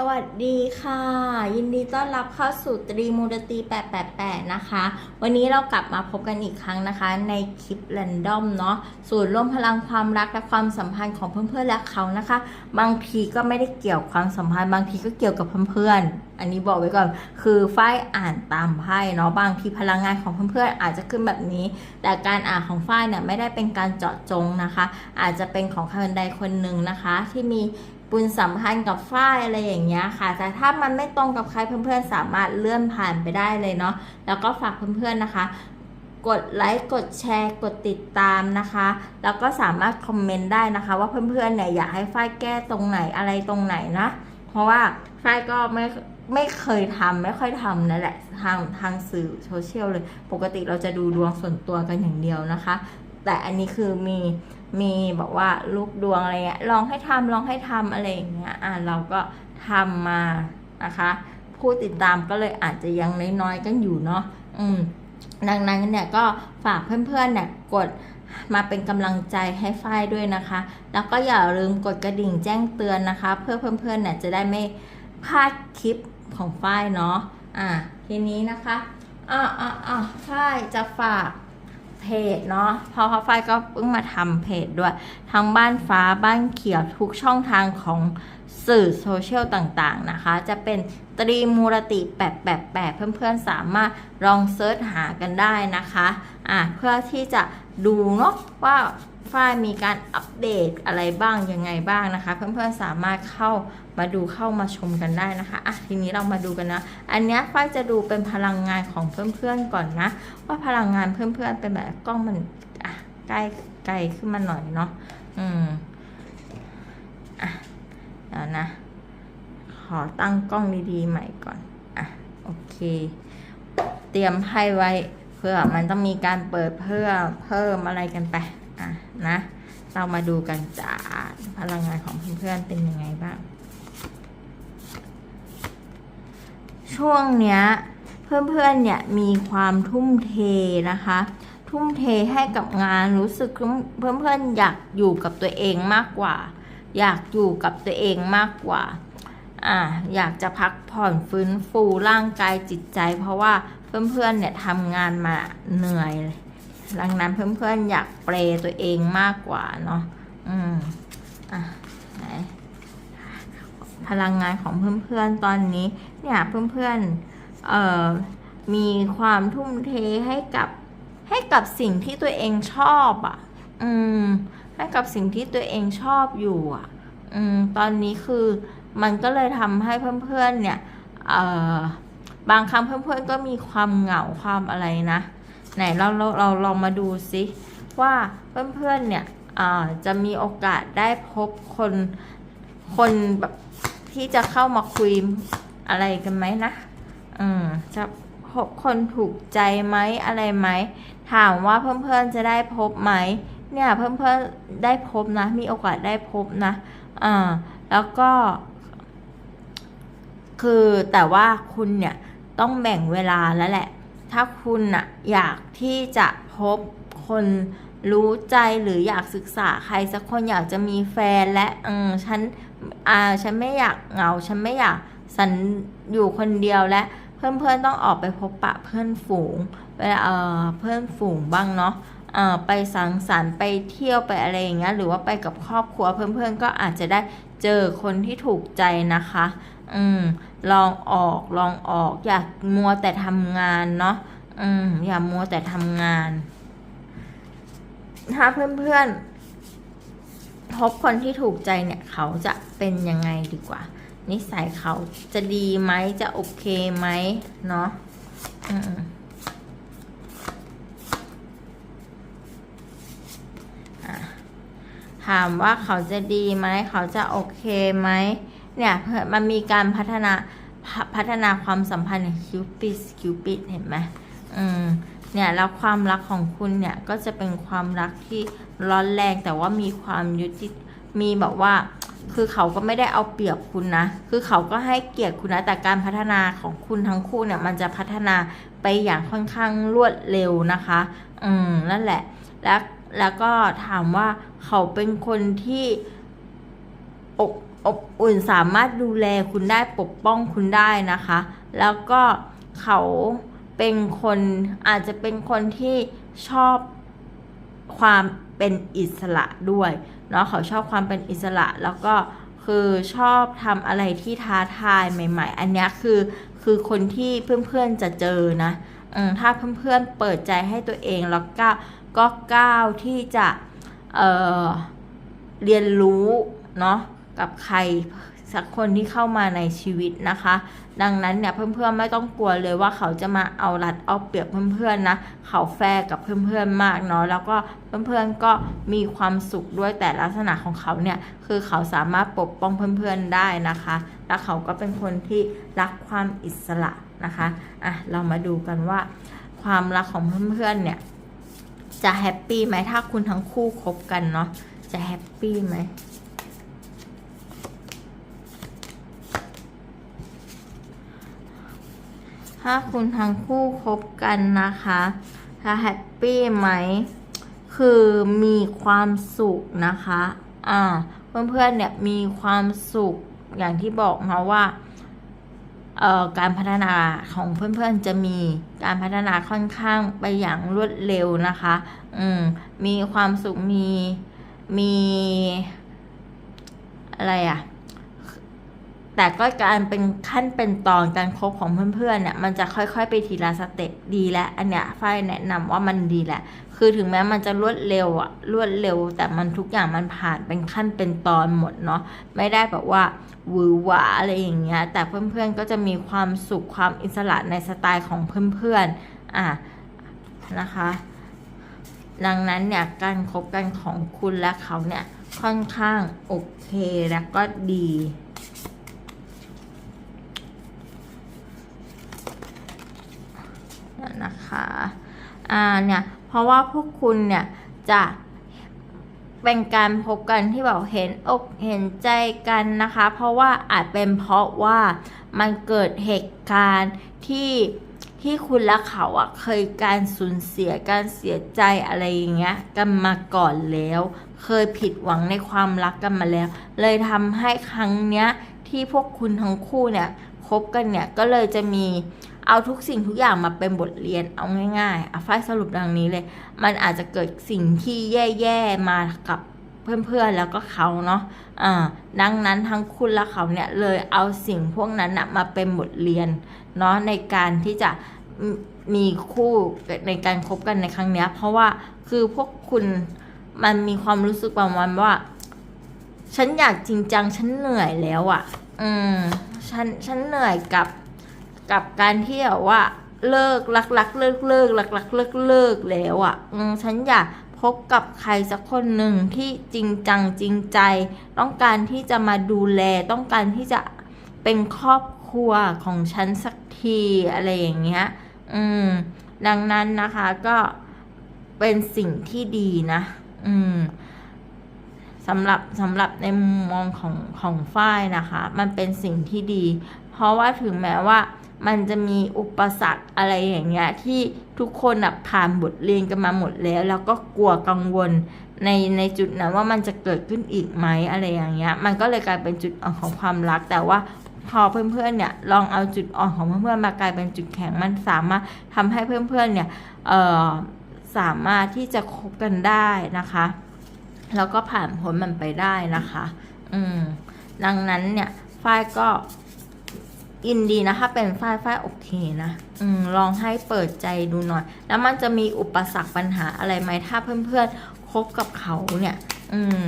สวัสดีค่ะ ยินดีต้อนรับเข้าสู่ตรีมูลตี 888 นะคะ วันนี้เรากลับมาพบกันอีกครั้งนะคะ ในคลิปแรนดอมเนาะส่วนย์ร่วมพลังความรักและความสัมพันธ์ของเพื่อนๆและเขานะคะ บางทีก็ไม่ได้เกี่ยวความสัมพันธ์ บางทีก็เกี่ยวกับเพื่อนๆอันนี้บอกไว้ก่อนคือฝ้ายอ่านตามไพ่เนาะบางทีพลังงานของเพื่อนๆอาจจะขึ้นแบบนี้ แต่การอ่านของฝ้ายเนี่ยไม่ได้เป็นการเจาะจงนะคะ อาจจะเป็นของคนใดคนหนึ่งนะคะ ที่มี บุญสัมพันธ์กับฝ้ายอะไรอย่างเงี้ยค่ะ แต่ถ้ามันไม่ตรงกับใครเพื่อนๆ สามารถเลื่อนผ่านไปได้เลยเนาะแล้วก็ฝากเพื่อนๆนะคะ กดไลค์กดแชร์ กดติดตามนะคะ แล้วก็สามารถคอมเมนต์ได้นะคะ ว่าเพื่อนๆเนี่ยอยากให้ฝ้ายแก้ตรงไหนอะไรตรงไหนนะ เพราะว่าฝ้ายก็ไม่ไม่เคยทำไม่ค่อยทำนั่นแหละทางทางสื่อโซเชียลเลย ปกติเราจะดูดวงส่วนตัวกันอย่างเดียวนะคะ แต่อันนี้คือมีมีบอกว่าลูกดวงอะไรเงี้ยลองให้ทำลองให้ทำอะไรอย่างเงี้ยอ่าเราก็ทำมานะคะ ผู้ติดตามก็เลยอาจจะยังน้อยๆกันอยู่เนาะอืมดังนั้นเนี่ยก็ฝากเพื่อนๆเนี่ยกดมาเป็นกำลังใจให้ฝ้ายด้วยนะคะ แล้วก็อย่าลืมกดกระดิ่งแจ้งเตือนนะคะ เพื่อเพื่อนๆเนี่ยจะได้ไม่พลาดคลิปของฝ้ายเนาะอ่าทีนี้นะคะอ่าอ่าอ่าฝ้ายจะฝาก เพจเนาะเพราะพ่อฝ้าก็เพิ่งมาทำเพจด้วย ทั้งบ้านฟ้าบ้านเขียวทุกช่องทางของสื่อโซเชียลต่างๆนะคะ จะเป็นตรีมูรติ888เพื่อนๆสามารถลองเซิร์ชหากันได้นะคะ อะเพื่อที่จะดูเนาะว่า ฝ้ายมีการอัปเดตอะไรบ้างยังไงบ้างนะคะ เพื่อนๆสามารถเข้ามาดูเข้ามาชมกันได้นะคะอะทีนี้เรามาดูกันนะ อันนี้ฝ้ายจะดูเป็นพลังงานของเพื่อนๆก่อนนะ ว่าพลังงานเพื่อนๆเป็นแบบกล้องมันอะใกล้ไกลขึ้นมาหน่อยเนาะอืมอะเดี๋ยวนะ ขอตั้งกล้องดีๆใหม่ก่อนอะโอเค เตรียมไพ่ไว้เพื่อมันต้องมีการเปิดเพื่อเพิ่มอะไรกันไป นะ เรามาดูกันจ้าพลังงานของเพื่อนๆเป็นยังไงบ้าง ช่วงเนี้ยเพื่อนๆเนี่ยมีความทุ่มเทนะคะ ทุ่มเทให้กับงานรู้สึกเพื่อนๆอยากอยู่กับตัวเองมากกว่า อยากอยู่กับตัวเองมากกว่าอ่าอยากจะพักผ่อนฟื้นฟูร่างกายจิตใจ เพราะว่าเพื่อนๆเนี่ยทำงานมาเหนื่อย ดังนั้นเพื่อนๆอยากเปรตัวเองมากกว่าเนาะอืมอะไหนพลังงานของเพื่อนๆตอนนี้ เนี่ยเพื่อนๆเอ่อมีความทุ่มเทให้กับให้กับสิ่งที่ตัวเองชอบอะ่ะ อืม ให้กับสิ่งที่ตัวเองชอบอยู่อะ่ะ อืม ตอนนี้คือมันก็เลยทำให้เพื่อนๆเนี่ย เอ่อ บางครั้งเพื่อนๆก็มีความเหงาความอะไรนะ ไหนเราเราเราลองมาดูซิว่าเพื่อนๆเนี่ยจะมีโอกาสได้พบคนคนแบบที่จะเข้ามาคุยอะไรกันไหมนะ อืม จะพบคนถูกใจไหมอะไรไหม ถามว่าเพื่อนๆจะได้พบไหม เนี่ยเพื่อนๆได้พบนะ มีโอกาสได้พบนะ อ่า แล้วก็ คือแต่ว่าคุณเนี่ยต้องแบ่งเวลาแล้วแหละ ถ้าคุณน่ะอยากที่จะพบคนรู้ใจหรืออยากศึกษาใครสักคนอยากจะมีแฟนและเออฉันอ่าฉันไม่อยากเหงา ฉันไม่อยากสันอยู่คนเดียวและเพื่อนๆต้องออกไปพบปะเพื่อนฝูงไปเอ่อเพื่อนฝูงบ้างเนาะเอ่อไปสังสรรค์ไปเที่ยวไปอะไรอย่างเงี้ยหรือว่าไปกับครอบครัวเพื่อนๆก็อาจจะได้เจอคนที่ถูกใจนะคะ อืม ลองออกลองออก อย่ามัวแต่ทำงานเนาะอืมอย่ามัวแต่ทำงาน ถ้าเพื่อนๆพบคนที่ถูกใจเนี่ย เขาจะเป็นยังไงดีกว่า นิสัยเขาจะดีไหมจะโอเคไหมเนาะอืมอะถามว่าเขาจะดีไหม เขาจะโอเคไหม เนี่ยมันมีการพัฒนา พัฒนาความสัมพันธ์คิวปิดคิวปิดเห็นไหมอืมเนี่ยแล้วความรักของคุณเนี่ยก็จะเป็นความรักที่ร้อนแรงแต่ว่ามีความยุติมีแบบว่า คือเขาก็ไม่ได้เอาเปรียบคุณนะ คือเขาก็ให้เกียรติคุณนะแต่การพัฒนาของคุณทั้งคู่เนี่ย มันจะพัฒนาไปอย่างค่อนข้างรวดเร็วนะคะ อืมนั่นแหละ แล้วแล้วก็ถามว่าเขาเป็นคนที่อก อบอุ่นสามารถดูแลคุณได้ปกป้องคุณได้นะคะ แล้วก็เขาเป็นคนอาจจะเป็นคนที่ชอบความเป็นอิสระด้วยเนาะเขาชอบความเป็นอิสระแล้วก็คือชอบทำอะไรที่ท้าทายใหม่ ๆ อันนี้คือคือคนที่เพื่อนๆจะเจอนะอถ้าเพื่อนๆเปิดใจให้ตัวเองแล้วก็ก็ก้าวที่จะเเรียนรู้เนาะ กับใครสักคนที่เข้ามาในชีวิตนะคะ ดังนั้นเนี่ยเพื่อนๆไม่ต้องกลัวเลยว่าเขาจะมาเอารัดเอาเปรียบเพื่อนๆนะ เขาแฟร์กับเพื่อนๆมากเนาะแล้วก็เพื่อนๆก็มีความสุขด้วยแต่ลักษณะของเขาเนี่ยคือเขาสามารถปกป้องเพื่อนๆได้นะคะ แล้วเขาก็เป็นคนที่รักความอิสระนะคะอะเรามาดูกันว่า ความรักของเพื่อนๆเนี่ยจะแฮปปี้ไหมถ้าคุณทั้งคู่คบกันเนาะจะแฮปปี้ไหม ถ้าคุณทั้งคู่คบกันนะคะจะแฮปปี้ไหม คือมีความสุขนะคะ อ่า เพื่อนๆเนี่ยมีความสุขอย่างที่บอกมาว่าเอ่อการพัฒนาของเพื่อนๆจะมีการพัฒนาค่อนข้างไปอย่างรวดเร็วนะคะ อืม มีความสุขมีมีอะไรอะ แต่ก็การเป็นขั้นเป็นตอนการคบของเพื่อนๆเนี่ยมันจะค่อยๆ ไปทีละสเต็ปดีแล้วอันเนี้ยฝ้ายแนะนำว่ามันดีแหละคือถึงแม้มันจะรวดเร็วอะรวดเร็ว แต่มันทุกอย่างมันผ่านเป็นขั้นเป็นตอนหมดเนาะไม่ได้แบบว่าวือหวาอะไรอย่างเงี้ยแต่เพื่อนๆก็จะมีความสุขความอิสระในสไตล์ของเพื่อนๆอะนะคะ ดังนั้นเนี่ยการคบกันของคุณและเขาเนี่ยค่อนข้างโอเคแล้วก็ดีเดี๋ยวนะคะ อ่าเนี่ยเพราะว่าพวกคุณเนี่ยจะเป็นการพบกันที่แบบเห็นอกเห็นใจกันนะคะ เพราะว่าอาจเป็นเพราะว่ามันเกิดเหตุการณ์ที่ที่คุณและเขาอะเคยการสูญเสียการเสียใจอะไรอย่างเงี้ยกันมาก่อนแล้ว เคยผิดหวังในความรักกันมาแล้ว เลยทำให้ครั้งเนี้ยที่พวกคุณทั้งคู่เนี่ย คบกันเนี่ย ก็เลยจะมีเอาทุกสิ่งทุกอย่างมาเป็นบทเรียนเอาง่ายๆอะฝ้ายสรุปดังนี้เลย มันอาจจะเกิดสิ่งที่แย่ๆมากับเพื่อนๆแล้วก็เขาเนาะอ่าดังนั้นทั้งคุณและเขาเนี่ยเลยเอาสิ่งพวกนั้นนะมาเป็นบทเรียนเนาะในการที่จะมีคู่ในการคบกันในครั้งเนี้ย เพราะว่าคือพวกคุณมันมีความรู้สึกประมาณว่า ฉันอยากจริงจังฉันเหนื่อยแล้วอะ่ะ อืมฉันฉันเหนื่อยกับกับการที่แบบว่าเลิกรักรักเลิกเลิกรักรักเลิกเลิกแล้วอะ่ะอืมฉันอยากพบกับใครสักคนหนึ่งที่จริงจังจริงใจ ต้องการที่จะมาดูแลต้องการที่จะเป็นครอบครัวของฉันสักทีอะไรอย่างเงี้ย อืม ดังนั้นนะคะก็เป็นสิ่งที่ดีนะ อืม สำหรับสำหรับในมุมมองของของฝ้ายนะคะ มันเป็นสิ่งที่ดี เพราะว่าถึงแม้ว่ามันจะมีอุปสรรคอะไรอย่างเงี้ยที่ทุกคนแบบผ่านบทเรียนกันมาหมดแล้ว แล้วก็กลัวกังวลในในจุดนั้นว่ามันจะเกิดขึ้นอีกไหมอะไรอย่างเงี้ย มันก็เลยกลายเป็นจุดอ่อนของความรัก แต่ว่าพอเพื่อนๆเนี่ยลองเอาจุดอ่อนของเพื่อนๆมากลายเป็นจุดแข็งมันสามารถทำให้เพื่อนๆเนี่ยเออสามารถที่จะคบกันได้นะคะ แล้วก็ผ่านพ้นมันไปได้นะคะ อืม ดังนั้นเนี่ย ฝ้ายก็อินดีนะถ้าเป็นฝ้ายฝ้ายโอเคนะอืมลองให้เปิดใจดูหน่อย แล้วมันจะมีอุปสรรคปัญหาอะไรไหมถ้าเพื่อนๆคบกับเขาเนี่ย อืม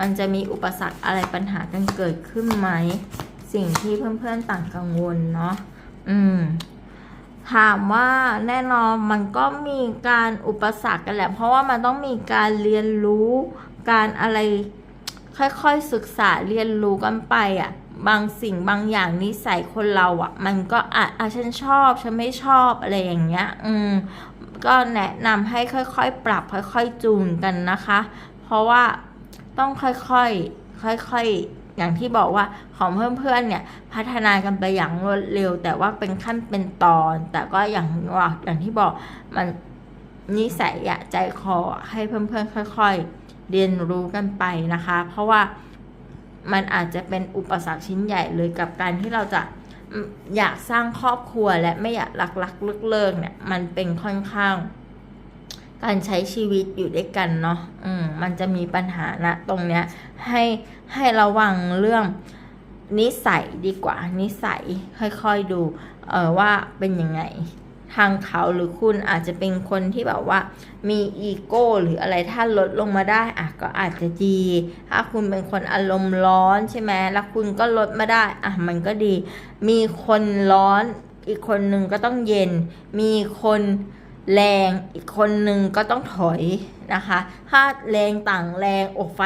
มันจะมีอุปสรรคอะไรปัญหากันเกิดขึ้นไหม สิ่งที่เพื่อนๆต่างกังวลเนาะอืม ถามว่าแน่นอนมันก็มีการอุปสรรคกันแหละ เพราะว่ามันต้องมีการเรียนรู้การอะไรค่อยๆศึกษาเรียนรู้กันไปอะบางสิ่งบางอย่างนิสัยคนเราอะ มันก็อะอะฉันชอบฉันไม่ชอบอะไรอย่างเงี้ย อืมก็แนะนำให้ค่อยๆปรับค่อยๆจูนกันนะคะ เพราะว่าต้องค่อยๆค่อยๆ อย่างที่บอกว่าของเพื่อนๆเนี่ยพัฒนากันไปอย่างรวดเร็ว แต่ว่าเป็นขั้นเป็นตอน แต่ก็อย่างว่าอย่างที่บอกมันนิสัยอะใจคอให้เพื่อนๆค่อย ๆ เรียนรู้กันไปนะคะ เพราะว่ามันอาจจะเป็นอุปสรรคชิ้นใหญ่เลยกับการที่เราจะอยากสร้างครอบครัวและไม่อยากรักรักเลิกเลิกเนี่ยมันเป็นค่อนข้าง การใช้ชีวิตอยู่ด้วยกันเนาะอืมมันจะมีปัญหานะตรงเนี้ยให้ให้ระวังเรื่องนิสัยดีกว่า นิสัยค่อยๆดูเออว่าเป็นยังไงทางเขาหรือคุณอาจจะเป็นคนที่แบบว่า มีอีโก้หรืออะไรถ้าลดลงมาได้อะก็อาจจะดี ถ้าคุณเป็นคนอารมณ์ร้อนใช่ไหมแล้วคุณก็ลดมาได้อะมันก็ดี มีคนร้อนอีกคนหนึ่งก็ต้องเย็น มีคน แรงอีกคนหนึ่งก็ต้องถอยนะคะ ถ้าแรงต่างแรงอกไฟ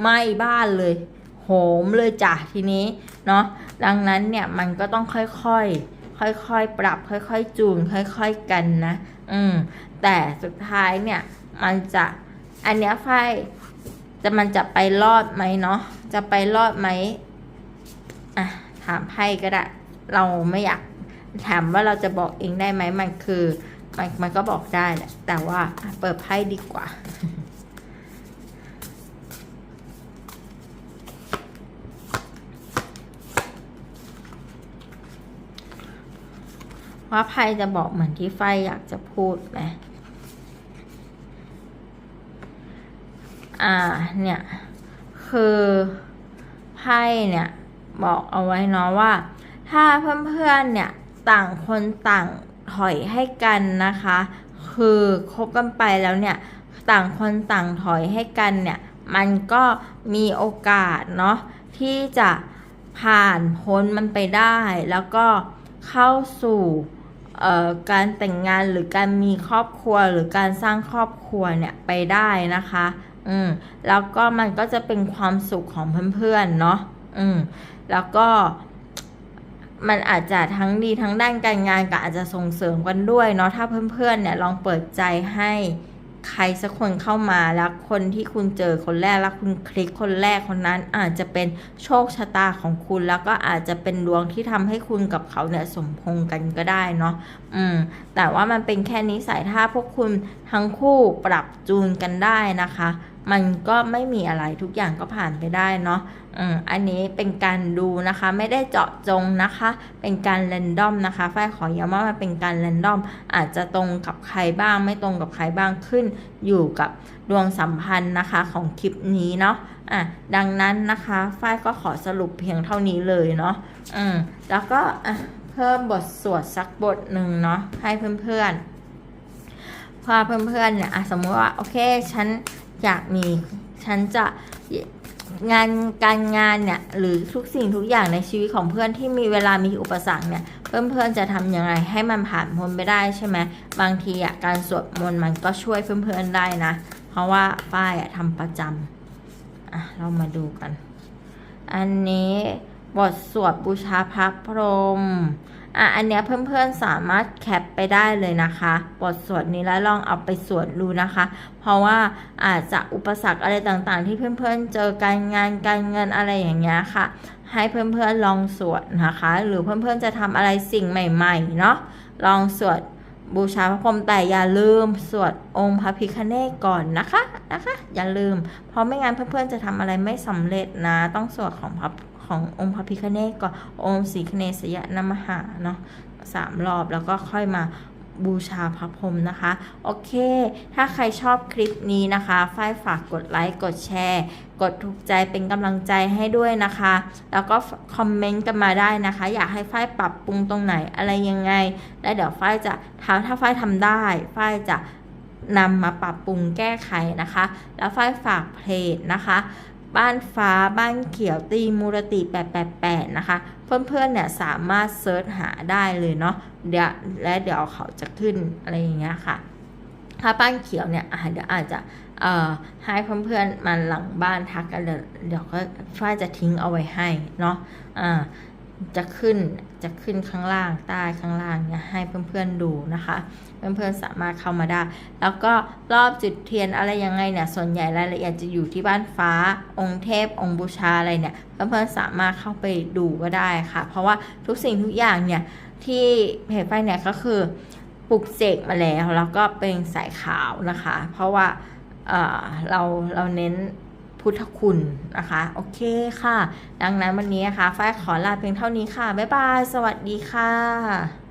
ไหม้บ้านเลย โหมเลยจ้ะทีนี้เนาะดังนั้นเนี่ยมันก็ต้องค่อยๆ ค่อยๆ ปรับค่อยๆ จูนค่อยๆกันนะ อืม แต่สุดท้ายเนี่ยมันจะอันเนี้ยไฟจะมันจะไปรอดไหมเนาะจะไปรอดไหมอะถามไพ่ก็ได้ เราไม่อยากถามว่าเราจะบอกเองได้ไหมมันคือ มันมันก็บอกได้แหละ แต่ว่าเปิดไพ่ดีกว่า ว่าไพ่จะบอกเหมือนที่ไฟอยากจะพูดไหมอ่าเนี่ย คือไพ่เนี่ย บอกเอาไว้เนาะว่า ถ้าเพื่อนๆเนี่ยต่างคนต่าง ถอยให้กันนะคะ คือคบกันไปแล้วเนี่ยต่างคนต่างถอยให้กันเนี่ยมันก็มีโอกาสเนาะที่จะผ่านพ้นมันไปได้ แล้วก็เข้าสู่การแต่งงานหรือการมีครอบครัวหรือการสร้างครอบครัวเนี่ยไปได้นะคะ อืมแล้วก็มันก็จะเป็นความสุขของเพื่อนๆเนาะอืมแล้วก็ มันอาจจะทั้งดีทั้งด้านการงานก็อาจจะส่งเสริมกันด้วยเนาะถ้าเพื่อนๆเนี่ยลองเปิดใจให้ใครสักคนเข้ามาแล้วคนที่คุณเจอคนแรกแล้วคุณคลิกคนแรกคนนั้นอาจจะเป็นโชคชะตาของคุณแล้วก็อาจจะเป็นดวงที่ทำให้คุณกับเขาเนี่ยสมพงกันก็ได้เนาะอืมแต่ว่ามันเป็นแค่นิสัยถ้าพวกคุณทั้งคู่ปรับจูนกันได้นะคะ มันก็ไม่มีอะไรทุกอย่างก็ผ่านไปได้เนาะอืมอันนี้เป็นการดูนะคะไม่ได้เจาะจงนะคะ เป็นการแรนดอมนะคะฝ้ายขอย้ำว่ามันเป็นการแรนดอม อาจจะตรงกับใครบ้างไม่ตรงกับใครบ้างขึ้น อยู่กับดวงสัมพันธ์นะคะของคลิปนี้เนาะอะดังนั้นนะคะฝ้ายก็ขอสรุปเพียงเท่านี้เลยเนาะอืมแล้วก็อะเพิ่มบทสวดสักบทหนึ่งเนาะให้เพื่อนๆพอเพื่อนๆเนี่ยสมมติว่าโอเคฉัน อยากมีฉันจะงานการงานเนี่ยหรือทุกสิ่งทุกอย่างในชีวิตของเพื่อนที่มีเวลามีอุปสรรคเนี่ยเพื่อนๆจะทำยังไงให้มันผ่านพ้นไปได้ใช่ไหมบางทีอะการสวดมนต์มันก็ช่วยเพื่อนๆได้นะ เพราะว่าป้ายอะทำประจำอะเรามาดูกัน อันนี้บทสวดบูชาพระพรหม อะอันเนี้ยเพื่อนๆสามารถแคปไปได้เลยนะคะ บทสวดนี้แล้วลองเอาไปสวดดูนะคะ เพราะว่าอาจจะอุปสรรคอะไรต่างๆ ที่เพื่อนๆเจอการงานการเงินอะไรอย่างเงี้ยค่ะ ให้เพื่อนๆลองสวดนะคะ หรือเพื่อนๆจะทำอะไรสิ่งใหม่ๆเนาะลองสวดบูชาพระพรหมแต่อย่าลืมสวดองค์พระพิฆเนศก่อนนะคะนะคะ อย่าลืม เพราะไม่งั้นเพื่อนๆจะทำอะไรไม่สำเร็จนะ ต้องสวดของพระ ขององค์พระพิฆเนศก่อนองค์ศรีคเนศยะนมหาเนาะสามรอบแล้วก็ค่อยมาบูชาพระพรหมนะคะ โอเค ถ้าใครชอบคลิปนี้นะคะฝ้ายฝากกดไลค์ กดแชร์ กดถูกใจเป็นกำลังใจให้ด้วยนะคะ แล้วก็คอมเมนต์กันมาได้นะคะ อยากให้ฝ้ายปรับปรุงตรงไหนอะไรยังไง แล้วเดี๋ยวฝ้ายจะทำถ้าฝ้ายทำได้ฝ้ายจะนำมาปรับปรุงแก้ไขนะคะ แล้วฝ้ายฝากเพจนะคะ บ้านฟ้าบ้านเขียวตีมูรติ888 นะคะ เพื่อนๆเนี่ยสามารถเซิร์ชหาได้เลยเนาะเดี๋ยวและเดี๋ยวเขาจะขึ้นอะไรอย่างเงี้ยค่ะ ถ้าบ้านเขียวเนี่ยเดี๋ยวอาจจะเอ่อให้เพื่อนๆมาหลังบ้านทักกันเดี๋ยวก็ฟ้าจะทิ้งเอาไว้ให้เนาะอ่า จะขึ้นจะขึ้นข้างล่างใต้ข้างล่างเนี่ยให้เพื่อนๆดูนะคะ เพื่อนๆสามารถเข้ามาได้ แล้วก็รอบจุดเทียนอะไรยังไงเนี่ยส่วนใหญ่รายละเอียดจะอยู่ที่บ้านฟ้า องค์เทพ องค์บูชาอะไรเนี่ยเพื่อนๆสามารถเข้าไปดูก็ได้ค่ะ เพราะว่าทุกสิ่งทุกอย่างเนี่ยที่เพจไฟเนี่ยก็คือปลุกเสกมาแล้วแล้วก็เป็นสายขาวนะคะ เพราะว่าเอ่อเราเราเน้น พุทธคุณนะคะ โอเคค่ะ ดังนั้นวันนี้นะคะฝ้ายขอลาเพียงเท่านี้ค่ะ บ๊ายบาย สวัสดีค่ะ